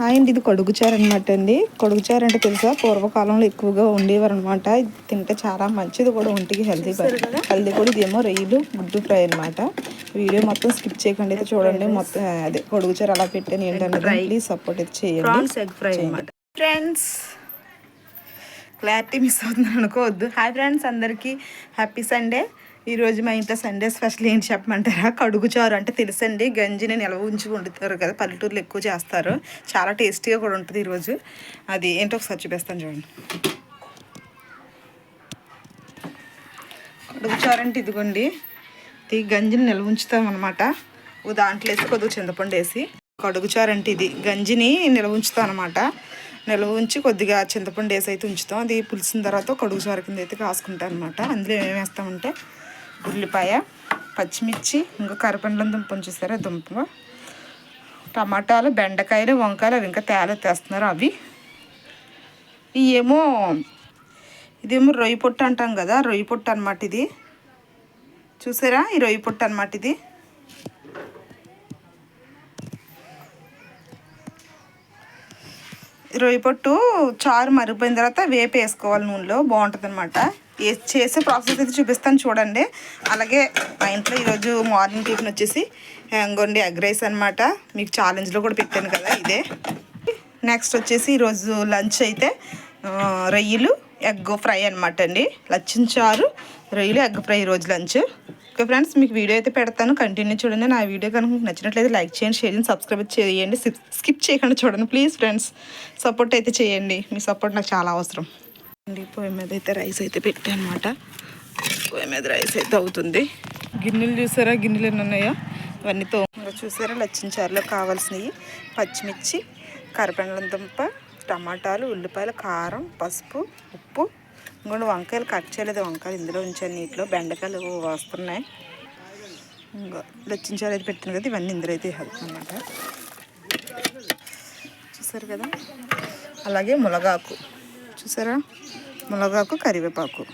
Hi అండి ఇది కొడుగుచారు అనమాట అండి. కొడుగుచారు అంటే తెలుసా పూర్వకాలంలో ఎక్కువగా ఉండేవారు అనమాట తింటే చాలా మంచిది కూడా ఒంటికి హెల్తీ హెల్తీ కూడా ఇదేమో రొయ్యలు గుడ్డు ఫ్రై అనమాట వీడియో మొత్తం స్కిప్ చేయకండి అయితే చూడండి. మొత్తం అదే కొడుగుచారు అలా పెట్టాను ఏంటంటే ప్లీజ్ సపోర్ట్ అయితే చేయండి. ఫ్రెండ్స్ క్లారిటీ మిస్ అవుతుంది అనుకోవద్దు. హాయ్ ఫ్రెండ్స్ అందరికీ హ్యాపీ సండే ఈరోజు మా ఇంట్లో సండే స్పెషల్ ఏంటి చెప్పమంటారా? కడుగు చారు అంటే తెలుసండి. గంజిని నిల్వ ఉంచి వండుతారు కదా పల్లెటూరులో ఎక్కువ చేస్తారు. చాలా టేస్టీగా కూడా ఉంటుంది ఈరోజు అది ఏంటో ఒకసారి చూపిస్తాను చూడండి. కడుగుచారు అంటే ఇదిగోండి. ఇది గంజిని నిల్వ ఉంచుతాం అనమాట దాంట్లో వేసి కొద్దిగా చింతపండు వేసి. కడుగు చారు అంటే ఇది. గంజిని నిల్వ ఉంచుతాం అనమాట నిల్వ ఉంచి కొద్దిగా చింతపండు వేసి అయితే ఉంచుతాం. అది పులిసిన తర్వాత కడుగు చారు కింద అయితే కాసుకుంటాం అనమాట అందులో ఏం వేస్తామంటే ఉల్లిపాయ పచ్చిమిర్చి ఇంకా కరిపెండలం దుంప ఉంచేసారా దుంప. టమాటాలు బెండకాయలు వంకాయలు అవి ఇంకా తేల తెస్తున్నారు అవి. ఇవేమో ఇదేమో రొయ్యి పొట్టు అంటాం కదా రొయ్యి పొట్టు అనమాట ఇది. చూసారా? ఈ రొయ్యి పొట్టు అనమాట ఇది. రొయ్యి పొట్టు చారు మరిగిపోయిన తర్వాత వేపు వేసుకోవాలి నూనెలో. బాగుంటుంది అనమాట చేసే ప్రాసెస్ అయితే చూపిస్తాను చూడండి. అలాగే మా ఇంట్లో ఈరోజు మార్నింగ్ టిఫిన్ వచ్చేసి ఇంకోండి ఎగ్ రైస్ అనమాట మీకు ఛాలెంజ్లో కూడా పెట్టాను కదా ఇదే. నెక్స్ట్ వచ్చేసి ఈరోజు లంచ్ అయితే రొయ్యలు ఎగ్ ఫ్రై అనమాట అండి. లచ్చించారు రొయ్యలు ఎగ్ ఫ్రై ఈరోజు లంచ్. ఓకే ఫ్రెండ్స్ మీకు వీడియో అయితే పెడతాను. కంటిన్యూ చూడండి. నా వీడియో కనుక మీకు నచ్చినట్లయితే లైక్ చేయండి షేర్ చేయండి సబ్స్క్రైబ్ చేయండి. స్కిప్ చేయకుండా చూడండి. ప్లీజ్ ఫ్రెండ్స్ సపోర్ట్ అయితే చేయండి. మీ సపోర్ట్ నాకు చాలా అవసరం. అండి. పొయ్యి మీద అయితే రైస్ అయితే పెట్టాను అనమాట పొయ్యి మీద రైస్ అయితే అవుతుంది. గిన్నెలు చూసారా? గిన్నెలు ఎన్ని ఉన్నాయో? ఇవన్నీ తో ఇంకా చూసారా లచ్చించారులో కావాల్సినవి పచ్చిమిర్చి కరపెండలం దుంప టమాటాలు ఉల్లిపాయలు కారం పసుపు ఉప్పు ఇంకొంచెం వంకాయలు కట్ చేయలేదు. వంకాయలు ఇందులో ఉంచాను నీటిలో. బెండకాయలు వస్తున్నాయి. ఇంకా లచ్చించారు అయితే పెట్టాను కదా ఇవన్నీ ఇందులో అయితే అనమాట చూసారు కదా? అలాగే మునగాకు చూసారా? మునగాకు కరివేపాకు.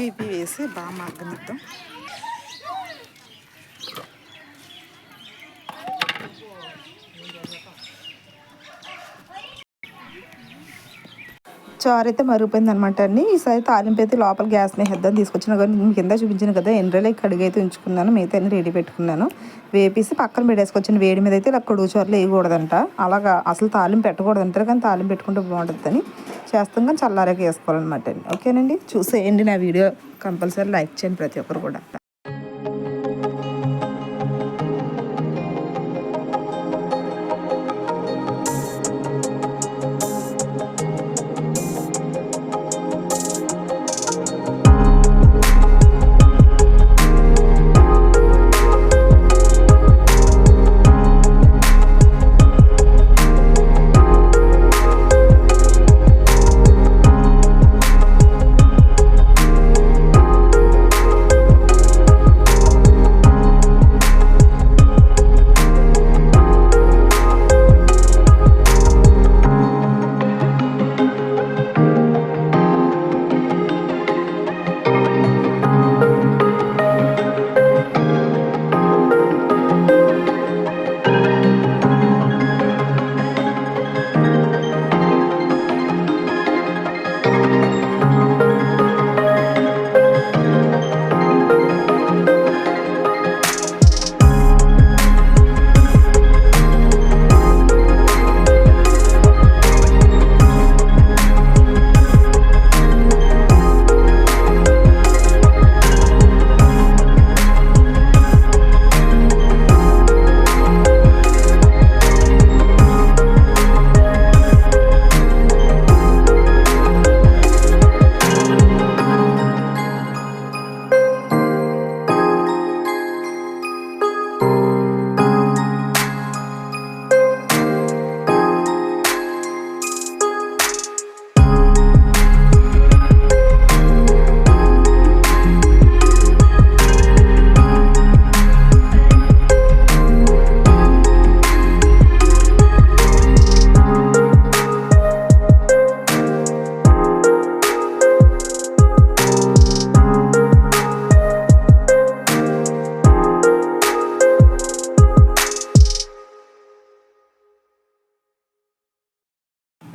ఇవి వేసి బాగా మగ్గనిద్దాం. చారు అయితే మరిగిపోయింది అనమాట అండి. ఈసారి తాలింపు అయితే లోపల గ్యాస్ మీద తీసుకొచ్చిన కానీ కింద చూపించాను కదా ఎండ్రలే కడిగి అయితే ఉంచుకున్నాను మిగతా అన్ని రెడీ పెట్టుకున్నాను. వేపేసి పక్కన పెట్టేసుకొచ్చిన వేడి మీద అయితే ఇలా కొడుగు చారులు వేయకూడదంట. అలాగా అసలు తాలింపు పెట్టకూడదు అంటారు కానీ తాలింపు పెట్టుకుంటే బాగుంటుందని చేస్తాం కానీ చల్లారాక వేసుకోవాలన్నమాట అండి. ఓకేనండి? చూసేయండి నా వీడియో కంపల్సరీ లైక్ చేయండి ప్రతి ఒక్కరు కూడా.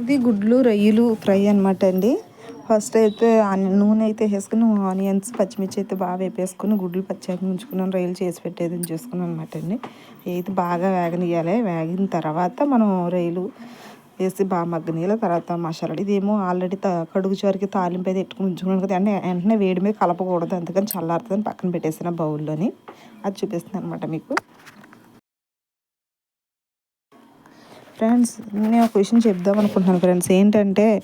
ఇది గుడ్లు రొయ్యలు ఫ్రై అనమాట అండి. ఫస్ట్ అయితే నూనె అయితే వేసుకుని ఆనియన్స్ పచ్చిమిర్చి అయితే బాగా వేపేసుకుని గుడ్లు పచ్చాక ఉంచుకున్నాను రొయ్యలు చేసి పెట్టేది చేసుకున్నాను అనమాట అండి. అయితే బాగా వేగనియాలి వేగిన తర్వాత మనం రొయ్యలు వేసి బాగా మగ్గనీయాలి తర్వాత మసాలా ఇదేమో ఆల్రెడీ త కడుగు చివరికి తాలింపు అయితే ఎట్టుకుని ఉంచుకున్నాను కదా అంటే వెంటనే వేడి మీద కలపకూడదు. అందుకని చల్లారుతుందని పక్కన పెట్టేసిన బౌల్లోని. అది చూపిస్తుంది అనమాట మీకు. ఫ్రెండ్స్ నేను ఒక విషయం చెప్దాం అనుకుంటున్నాను ఫ్రెండ్స్. ఏంటంటే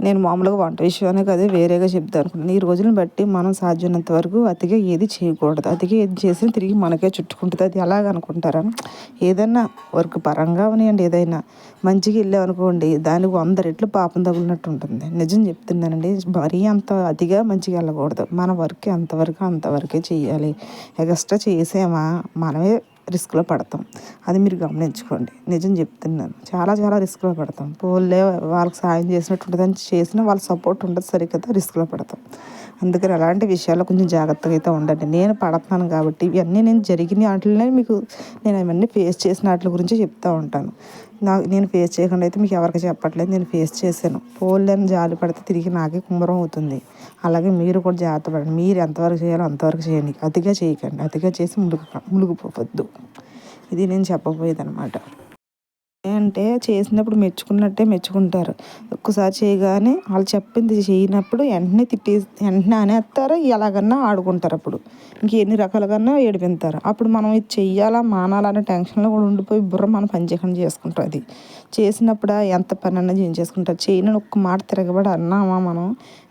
నేను మామూలుగా వంట విషయానే కాదు వేరేగా చెప్దాం అనుకుంటున్నాను. ఈ రోజులను బట్టి మనం సాధ్యమైనంత వరకు అతిగా ఏది చేయకూడదు. అతిగా ఏది చేసినా తిరిగి మనకే చుట్టుకుంటుంది. అది ఎలాగ అనుకుంటారా? ఏదైనా వర్క్ పరంగా ఉన్నాయండి ఏదైనా మంచిగా వెళ్ళామనుకోండి దానికి వంద రెట్లు పాపం తగులినట్టు ఉంటుంది. నిజం చెప్తున్నానండి మరీ అంత అతిగా మంచిగా వెళ్ళకూడదు. మన వర్క్ ఎంతవరకు అంతవరకే చేయాలి. ఎక్స్ట్రా చేసామా? మనమే రిస్క్లో పడతాం. అది మీరు గమనించుకోండి. నిజం చెప్తున్నాను. చాలా చాలా రిస్క్లో పడతాం. పోలే వాళ్ళకి సాయం చేసినట్టు ఉంటుందని చేసినా వాళ్ళ సపోర్ట్ ఉండదు సరిగ్గా రిస్క్లో పడతాం. అందుకని అలాంటి విషయాల్లో కొంచెం జాగ్రత్తగా అయితే ఉండండి. నేను పడుతున్నాను కాబట్టి ఇవన్నీ నేను జరిగిన వాటిలోనే మీకు నేను అవన్నీ ఫేస్ చేసిన వాటి గురించి చెప్తూ ఉంటాను. నాకు నేను ఫేస్ చేయకుండా అయితే మీకు ఎవరికి చెప్పట్లేదు. నేను ఫేస్ చేశాను. పోలేని జాలి పడితే తిరిగి నాకే కుంభరం అవుతుంది. అలాగే మీరు కూడా జాగ్రత్త పడండి. మీరు ఎంతవరకు చేయాలో అంతవరకు చేయండి. అతిగా చేయకండి. అతిగా చేసి ములుగు ములుగుపోవద్దు ఇది నేను చెప్పబోయేది అనమాట అంటే చేసినప్పుడు మెచ్చుకున్నట్టే మెచ్చుకుంటారు. ఒక్కసారి చేయగానే వాళ్ళు చెప్పింది చేయనప్పుడు వెంటనే తిట్టే వెంటనే అనేస్తారు ఎలాగన్నా ఆడుకుంటారు అప్పుడు. ఇంకెన్ని రకాలుగా ఏడిపింతారు. అప్పుడు మనం ఇది చెయ్యాలా మానాలా అనే టెన్షన్లో కూడా ఉండిపోయి బుర్ర మనం పని చేయకుండా చేసుకుంటాం అది. చేసినప్పుడు ఎంత పని అన్నా చేసుకుంటారు చేయని ఒక్క మాట తిరగబడి అన్నామా మనం?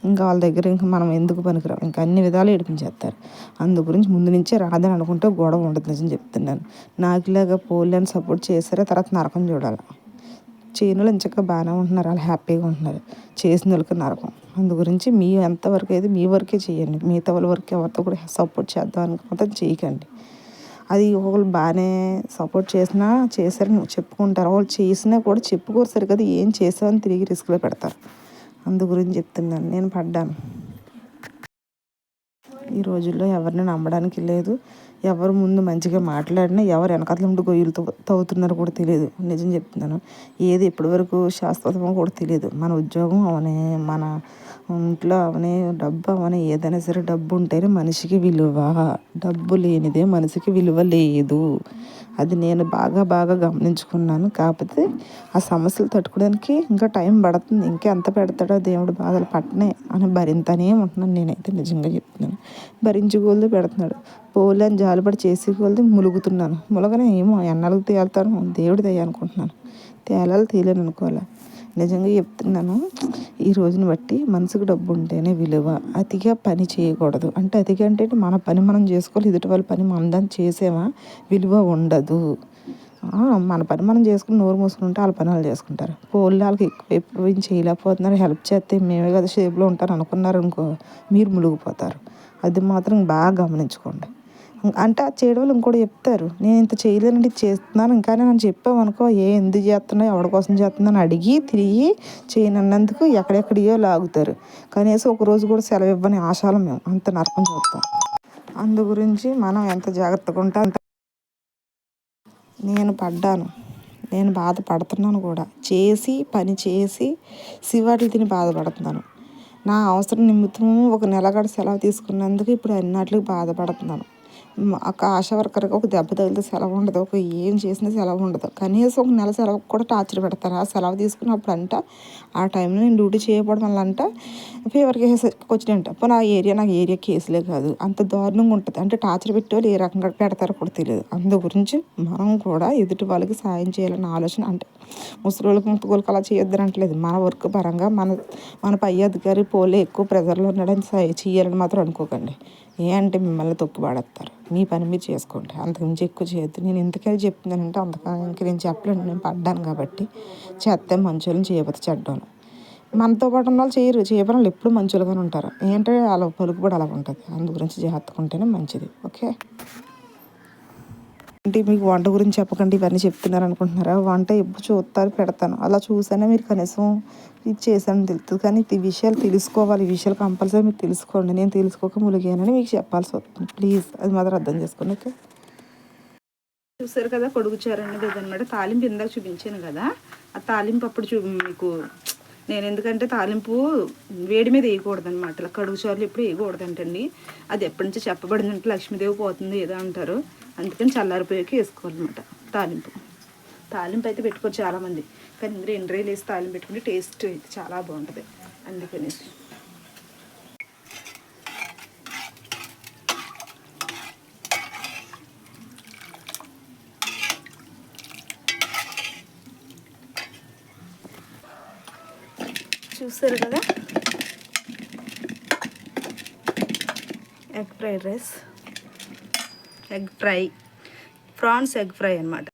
ఇంకా వాళ్ళ దగ్గర ఇంకా మనం ఎందుకు పనికిరాం? ఇంకా అన్ని విధాలు ఏడిపించేస్తారు అందు గురించి ముందు నుంచే రాదని అనుకుంటే గొడవ ఉండదు నిజం చెప్తున్నాను. నాకు ఇలాగా పోలేని సపోర్ట్ చేశారే తర్వాత నరకం చూడాలి. చేయని వాళ్ళు బాగానే ఉంటున్నారు. వాళ్ళు హ్యాపీగా ఉంటున్నారు. చేసిన వాళ్ళకి నరకం. అందు గురించి మీ ఎంతవరకు అయితే మీ వరకే చేయండి. మిగతా వాళ్ళ వరకు ఎవరితో కూడా సపోర్ట్ చేద్దాం అనుకుంటే చేయకండి. అది ఒకళ్ళు బాగానే సపోర్ట్ చేసినా చేశారని చెప్పుకుంటారు. వాళ్ళు చేసినా కూడా చెప్పుకోరు సరికదా ఏం చేసావని తిరిగి రిస్క్లో పెడతారు. అందు గురించి చెప్తున్నాను. నేను పడ్డాను. ఈ రోజుల్లో ఎవరిని నమ్మడానికి లేదు. ఎవరు ముందు మంచిగా మాట్లాడినా ఎవరు వెనకాతల ఉండి గొయ్యలు తవ్వుతున్నారో కూడా తెలియదు. నిజం చెప్తున్నాను. ఏది ఇప్పటివరకు శాశ్వతమో కూడా తెలియదు. మన ఉద్యోగం అవనే మన ఇంట్లో అవనే డబ్బు అవనే ఏదైనా సరే డబ్బు ఉంటేనే మనిషికి విలువ. డబ్బు లేనిదే మనిషికి విలువ లేదు. అది నేను బాగా బాగా గమనించుకున్నాను. కాకపోతే ఆ సమస్యలు తట్టుకోవడానికి ఇంకా టైం పడుతుంది. ఇంకా ఎంత పెడతాడో దేవుడు బాధలు పట్టనే అని భరింతనే ఉంటున్నాను. నేనైతే నిజంగా చెప్తున్నాను. భరించుకోలేదు పెడుతున్నాడు. పోలేని జాలిపడి చేసుకోలేదు ములుగుతున్నాను. ములగనే ఏమో ఎన్నాళ్ళకి తేలుతాను దేవుడి దయ అనుకుంటున్నాను. తేలాలి తేలేను అనుకోవాలి నిజంగా చెప్తున్నాను. ఈ రోజుని బట్టి మనసుకు డబ్బు ఉంటేనే విలువ. అతిగా పని చేయకూడదు. అంటే అతిగా అంటే మన పని మనం చేసుకోవాలి. ఎదుటి వాళ్ళ పని మనం చేసేవా విలువ ఉండదు. మన పని మనం చేసుకుని నోరు మూసుకుంటే వాళ్ళ పని వాళ్ళు చేసుకుంటారు. పోళ్ళు వాళ్ళకి ఎక్కువ ఎక్కువ చేయలేకపోతున్నారు. హెల్ప్ చేస్తే మేమే కదా షేప్లో ఉంటారు అనుకున్నారు అనుకో మీరు మునిగిపోతారు. అది మాత్రం బాగా గమనించుకోండి. అంటే ఆ చేయడం వాళ్ళు ఇంకోటి చెప్తారు నేను ఇంత చేయలేనండి చేస్తున్నాను ఇంకా నేను చెప్పామనుకో అనుకో ఏ ఎందుకు చేస్తున్నావు ఎవరి కోసం చేస్తున్నాను అడిగి తిరిగి చేయనన్నందుకు ఎక్కడెక్కడియో లాగుతారు. కనీసం ఒక రోజు కూడా సెలవు ఇవ్వని ఆశాలు మేము అంత నరకం చూస్తాం. అందు గురించి మనం ఎంత జాగ్రత్తగా ఉంటే అంత నేను పడ్డాను. నేను బాధపడుతున్నాను కూడా. చేసి పని చేసి శివాట్లు తిని బాధపడుతున్నాను. నా అవసరం నిమిత్తం ఒక నెలగడ సెలవు తీసుకున్నందుకు ఇప్పుడు అన్నట్లు బాధపడుతున్నాను. ఒక ఆశా వర్కర్కి ఒక దెబ్బ తగిలితే సెలవు ఉండదు ఒక ఏం చేసినా సెలవు ఉండదు. కనీసం ఒక నెల సెలవు కూడా టార్చర్ పెడతారు. ఆ సెలవు తీసుకున్నప్పుడు అంట ఆ టైంలో నేను డ్యూటీ చేయకపోవడం వల్ల అంట ఫీవర్ కేసెస్ వచ్చినాయంట పోనీ ఆ ఏరియా నాకు ఏరియా కేసులే కాదు. అంత దారుణంగా ఉంటుంది. అంటే టార్చర్ పెట్టేవాళ్ళు ఏ రకంగా పెడతారో కూడా తెలియదు అందు గురించి మనం కూడా ఎదుటి వాళ్ళకి సాయం చేయాలన్న ఆలోచన అంటే ముసలోళ్ళకి ముట్టుకోలకి అలా చేయొద్దని అంటలేదు. మన వర్క్ పరంగా మన మన పై అధికారి పోలే ఎక్కువ ప్రెజర్లో ఉన్నాడని చేయాలని మాత్రం అనుకోకండి. ఏ అంటే మిమ్మల్ని తొక్కి పడేస్తారు. మీ పని మీరు చేసుకోండి. అంతకుమించి ఎక్కువ చేయొద్దు. నేను ఎందుకని చెప్తున్నానంటే అంతకానికి నేను చెప్పలేను. నేను పడ్డాను కాబట్టి చేస్తే మంచోళ్ళని చేయబోతే చెడ్డాను మనతో పాటు ఉన్న వాళ్ళు చేయరు. చేయబడి వాళ్ళు ఎప్పుడు మంచులుగానే ఉంటారు. ఏంటంటే అలా పలుకుబడి అలా ఉంటుంది. అందు గురించి జాగ్రత్తగా ఉంటేనే మంచిది. ఓకే? అంటే మీకు వంట గురించి చెప్పకండి ఇవన్నీ చెప్తున్నారు అనుకుంటున్నారా వంట ఎప్పుడు చూస్తారు పెడతాను. అలా చూసానే మీరు కనీసం ఇది చేశాను తెలుస్తుంది కానీ ఈ విషయాలు తెలుసుకోవాలి. ఈ విషయాలు కంపల్సరీ మీరు తెలుసుకోండి. నేను తెలుసుకోక ములిగానని మీకు చెప్పాల్సి వస్తుంది. ప్లీజ్ అది మాత్రం అర్థం చేసుకోండి ఓకే? చూసారు కదా కొడుకు చారు అనేది అనమాట తాలింపు ఇందాక చూపించాను కదా. ఆ తాలింపు అప్పుడు చూ మీకు నేను ఎందుకంటే తాలింపు వేడి మీద వేయకూడదు అనమాట ఇలా కడుగు చోర్లు ఎప్పుడు వేయకూడదంటండి. అది ఎప్పటి నుంచి చెప్పబడిందంటే లక్ష్మీదేవి పోతుంది ఏదో అంటారు. అందుకని చల్లారిపోయాక వేసుకోవాలన్నమాట తాలింపు. తాలింపు అయితే పెట్టుకోరు చాలామంది. కానీ ఇందులో ఎండ్రైలు వేసి తాలింపు పెట్టుకుంటే టేస్ట్ అయితే చాలా బాగుంటుంది. అందుకనేసి. చూసారు కదా? Egg fried rice egg fry prawns egg fry అన్నమాట.